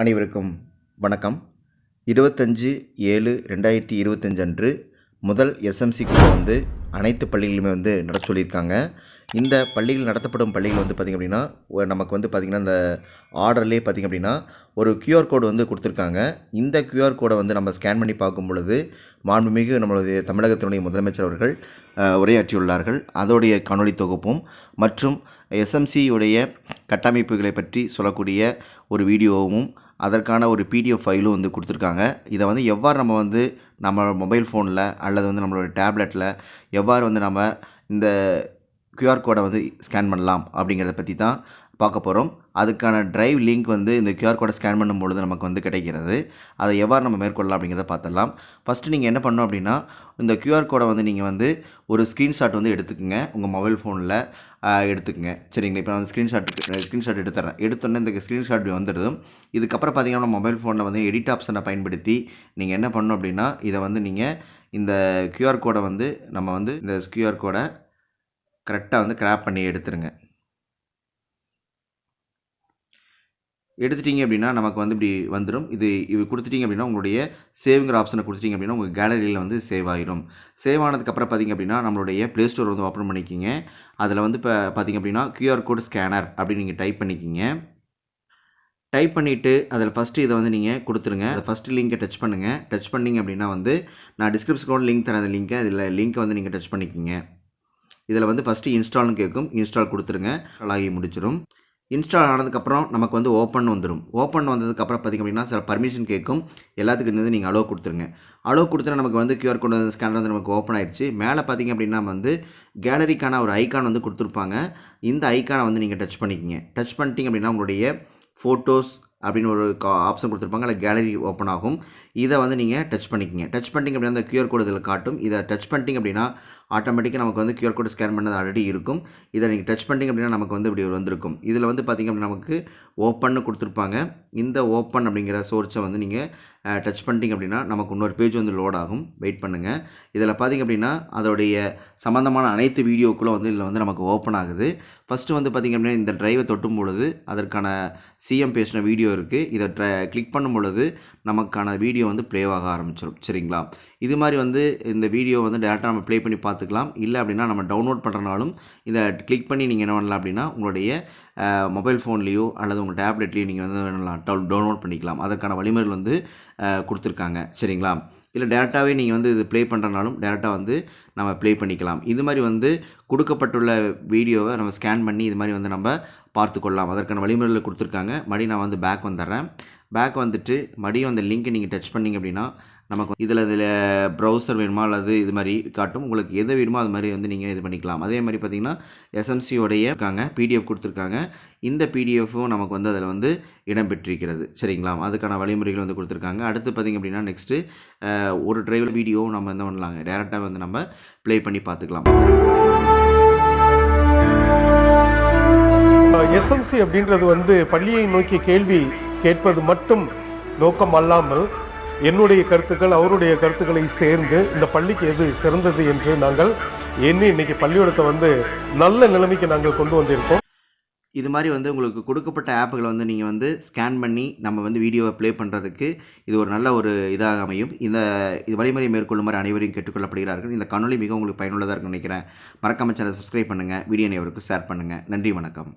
அனைவருக்கும் வணக்கம். இருபத்தஞ்சு ஏழு ரெண்டாயிரத்தி இருபத்தஞ்சு அன்று முதல் எஸ்எம்சி கூட வந்து அனைத்து பள்ளிகளுமே வந்து நடத்த சொல்லியிருக்காங்க. இந்த பள்ளிகள் நடத்தப்படும் பள்ளிகள் வந்து பார்த்திங்க அப்படின்னா நமக்கு வந்து பார்த்திங்கன்னா இந்த ஆர்டர்லேயே பார்த்திங்க அப்படின்னா ஒரு க்யூஆர் கோடு வந்து கொடுத்துருக்காங்க. இந்த க்யூஆர் கோடை வந்து நம்ம ஸ்கேன் பண்ணி பார்க்கும் பொழுது மாண்புமிகு நம்மளுடைய தமிழகத்தினுடைய முதலமைச்சர் அவர்கள் உரையாற்றியுள்ளார்கள். அதோடைய காணொலி தொகுப்பும் மற்றும் எஸ்எம்சியுடைய கட்டமைப்புகளை பற்றி சொல்லக்கூடிய ஒரு வீடியோவும் அதற்கான ஒரு பிடிஎஃப் ஃபைலும் வந்து கொடுத்துருக்காங்க. இதை வந்து எவ்வாறு நம்ம வந்து நம்ம மொபைல் ஃபோனில் அல்லது வந்து நம்மளோட டேப்லெட்டில் எவ்வாறு வந்து நம்ம இந்த க்யூஆர் கோடை வந்து ஸ்கேன் பண்ணலாம் அப்படிங்கிறத பற்றி தான் பார்க்க போகிறோம் அதுக்கான டிரைவ் லிங்க் வந்து இந்த கியூஆர் கோடை ஸ்கேன் பண்ணும் பொழுது நமக்கு வந்து கிடைக்கிறது. அதை எவ்வாறு நம்ம மேற்கொள்ளலாம் அப்படிங்கிறத பார்த்துடலாம். ஃபஸ்ட்டு நீங்கள் என்ன பண்ணணும் அப்படின்னா இந்த கியூஆர் கோடை வந்து நீங்கள் வந்து ஒரு ஸ்க்ரீன்ஷாட் வந்து எடுத்துக்கோங்க. உங்கள் மொபைல் ஃபோனில் எடுத்துக்கங்க. சரிங்களா? இப்போ நான் ஸ்க்ரீன்ஷாட் ஸ்க்ரீன்ஷாட் எடுத்துறேன். எடுத்தோன்னே இந்த ஸ்க்ரீன்ஷாட் வந்துடுது. இதுக்கப்புறம் பார்த்தீங்கன்னா மொபைல் ஃபோனில் வந்து எடிட் ஆப்ஷனை பயன்படுத்தி நீங்கள் என்ன பண்ணணும் அப்படின்னா இதை வந்து நீங்கள் இந்த கியூஆர் கோடை வந்து நம்ம வந்து இந்த கியூஆர் கோடை கரெக்டாக வந்து கிராப் பண்ணி எடுத்துருங்க. எடுத்துட்டீங்க அப்படின்னா நமக்கு வந்து இப்படி வந்துடும் இது இது கொடுத்துட்டீங்க அப்படின்னா உங்களுடைய சேவிங்கிற ஆப்ஷனை கொடுத்துட்டீங்க அப்படின்னா உங்கள் கேலரியில் வந்து சேவ் ஆயிரும். சேவ் ஆனதுக்கப்புறம் பார்த்தீங்க அப்படின்னா நம்மளுடைய ப்ளே ஸ்டோர் வந்து ஓப்பன் பண்ணிக்கிங்க. அதில் வந்து இப்போ பார்த்தீங்க அப்படின்னா க்யூஆர் கோட் ஸ்கேனர் அப்படின்னு நீங்கள் டைப் பண்ணிக்கிங்க. டைப் பண்ணிவிட்டு அதில் ஃபஸ்ட்டு இதை வந்து நீங்கள் கொடுத்துருங்க. அதை ஃபஸ்ட்டு லிங்கை டச் பண்ணுங்கள் டச் பண்ணிங்க அப்படின்னா வந்து நான் டிஸ்கிரிப்ஷனோட லிங்க் தரேன். அந்த லிங்க்கை அதில் லிங்க்கை வந்து நீங்கள் டச் பண்ணிக்கிங்க. இதில் வந்து ஃபஸ்ட்டு இன்ஸ்டால்னு கேட்கும் இன்ஸ்டால் கொடுத்துருங்க. Install ஆகி முடிச்சிடும் இன்ஸ்டால் ஆனதுக்கப்புறம் நமக்கு வந்து ஓப்பன் வந்துடும் ஓப்பன் வந்ததுக்கப்புறம் பார்த்திங்க அப்படின்னா சில பர்மிஷன் கேட்கும். எல்லாத்துக்கும் வந்து நீங்கள் அலோவ் கொடுத்துருங்க. அலோவ் கொடுத்தா நமக்கு வந்து கியூஆர் கோட் ஸ்கேனர் வந்து நமக்கு ஓப்பன் ஆயிடுச்சு மேலே பார்த்தீங்க அப்படின்னா வந்து கேலரிக்கான ஒரு ஐக்கான் வந்து கொடுத்துருப்பாங்க. இந்த ஐக்கானை வந்து நீங்கள் டச் பண்ணிக்கிங்க. டச் பண்ணிட்டீங்க அப்படின்னா உங்களுடைய ஃபோட்டோஸ் அப்படின்னு ஒரு ஆப்ஷன் கொடுத்துருப்பாங்க. அதில் கேலரி ஓப்பன் ஆகும். இதை வந்து நீங்கள் டச் பண்ணிக்கிங்க. டச் பண்ணிட்டீங்க அப்படின்னா அந்த கியூஆர் கோடு இதில் காட்டும். இதை டச் பண்ணிட்டீங்க அப்படின்னா ஆட்டோமேட்டிக்காக நமக்கு வந்து கியூஆர் கோடு ஸ்கேன் பண்ணது ஆல்ரெடி இருக்கும். இதை நீங்கள் டச் பண்ணிட்டீங்க அப்படின்னா நமக்கு வந்து இப்படி வந்திருக்கும். இதில் வந்து பார்த்திங்க அப்படின்னா நமக்கு ஓப்பன்னு கொடுத்துருப்பாங்க. இந்த ஓப்பன் அப்படிங்கிற சோர்ஸை வந்து நீங்கள் டச் பண்ணிட்டீங்க அப்படின்னா நமக்கு இன்னொரு பேஜ் வந்து லோட் ஆகும். வெயிட் பண்ணுங்கள் இதில் பார்த்திங்க அப்படின்னா அதோடைய சம்மந்தமான அனைத்து வீடியோக்களும் வந்து இதில் வந்து நமக்கு ஓப்பன் ஆகுது. ஃபஸ்ட்டு வந்து பார்த்திங்க அப்படின்னா இந்த டிரைவை தொட்டும் பொழுது அதற்கான சிஎம் பேசின வீடியோ இருக்குது இதை ட்ர கிளிக் பண்ணும் பொழுது நமக்கான வீடியோ வந்து ப்ளேவாக ஆரம்பிச்சிடும் சரிங்களா? இது மாதிரி வந்து இந்த வீடியோ வந்து டேரெக்டாக நம்ம ப்ளே பண்ணி பார்த்து பார்த்துக்கலாம். இல்லை அப்படின்னா நம்ம டவுன்லோட் பண்ணுறனாலும் இதை கிளிக் பண்ணி நீங்கள் என்ன பண்ணலாம் அப்படின்னா உங்களுடைய மொபைல் ஃபோன்லேயோ அல்லது உங்கள் டேப்லெட்லேயோ நீங்கள் வந்து பண்ணலாம் டவுன்லோட் பண்ணிக்கலாம். அதற்கான வழிமுறைகள் வந்து கொடுத்துருக்காங்க. சரிங்களா? இல்லை டேரெக்டாகவே நீங்கள் வந்து இது ப்ளே பண்ணுறனாலும் டேரெக்டாக வந்து நம்ம ப்ளே பண்ணிக்கலாம். இது மாதிரி வந்து கொடுக்கப்பட்டுள்ள வீடியோவை நம்ம ஸ்கேன் பண்ணி இது மாதிரி வந்து நம்ம பார்த்துக்கொள்ளலாம். அதற்கான வழிமுறைகளை கொடுத்துருக்காங்க. மறுபடியும் நான் வந்து பேக் வந்துடுறேன். பேக் வந்துட்டு மறுபடியும் அந்த லிங்க்கை நீங்கள் டச் பண்ணிங்க அப்படின்னா நமக்கு இதில் இதில் ப்ரௌசர் வேணுமா அல்லது இது மாதிரி காட்டும். உங்களுக்கு எது வேணுமோ அது மாதிரி வந்து நீங்கள் இது பண்ணிக்கலாம். அதே மாதிரி பார்த்தீங்கன்னா எஸ்எம்சியோடைய இருக்காங்க பிடிஎஃப் கொடுத்துருக்காங்க. இந்த பிடிஎஃப்பும் நமக்கு வந்து அதில் வந்து இடம்பெற்றிருக்கிறது சரிங்களா? அதுக்கான வழிமுறைகள் வந்து கொடுத்துருக்காங்க. அடுத்து பார்த்திங்க அப்படின்னா நெக்ஸ்ட்டு ஒரு டிரைவர் வீடியோவும் நம்ம என்ன பண்ணலாங்க? டேரெக்டாக வந்து நம்ம ப்ளே பண்ணி பார்த்துக்கலாம் எஸ்எம்சி அப்படின்றது வந்து பள்ளியை நோக்கி கேள்வி கேட்பது மட்டும் நோக்கம் அல்லாமல் என்னுடைய கருத்துக்கள் அவருடைய கருத்துக்களை சேர்ந்து இந்த பள்ளிக்கு எது சிறந்தது என்று நாங்கள் எண்ணி இன்னைக்கு பள்ளியோடத்தை வந்து நல்ல நிலைமைக்கு நாங்கள் கொண்டு வந்திருக்கோம். இது மாதிரி வந்து உங்களுக்கு கொடுக்கப்பட்ட ஆப்புகளை வந்து நீங்கள் வந்து ஸ்கேன் பண்ணி நம்ம வந்து வீடியோவை ப்ளே பண்ணுறதுக்கு இது ஒரு நல்ல ஒரு இதாக அமையும். இந்த இது வழிமுறை மேற்கொள்ளுமாறு அனைவரையும் கேட்டுக்கொள்ளப்படுகிறார்கள். இந்த காணொளி மிக உங்களுக்கு பயனுள்ளதாக இருக்கும்னு நினைக்கிறேன். மறக்காம சேனல் சப்ஸ்கிரைப் பண்ணுங்கள் வீடியோ அனைவருக்கும் ஷேர் பண்ணுங்கள் நன்றி வணக்கம்.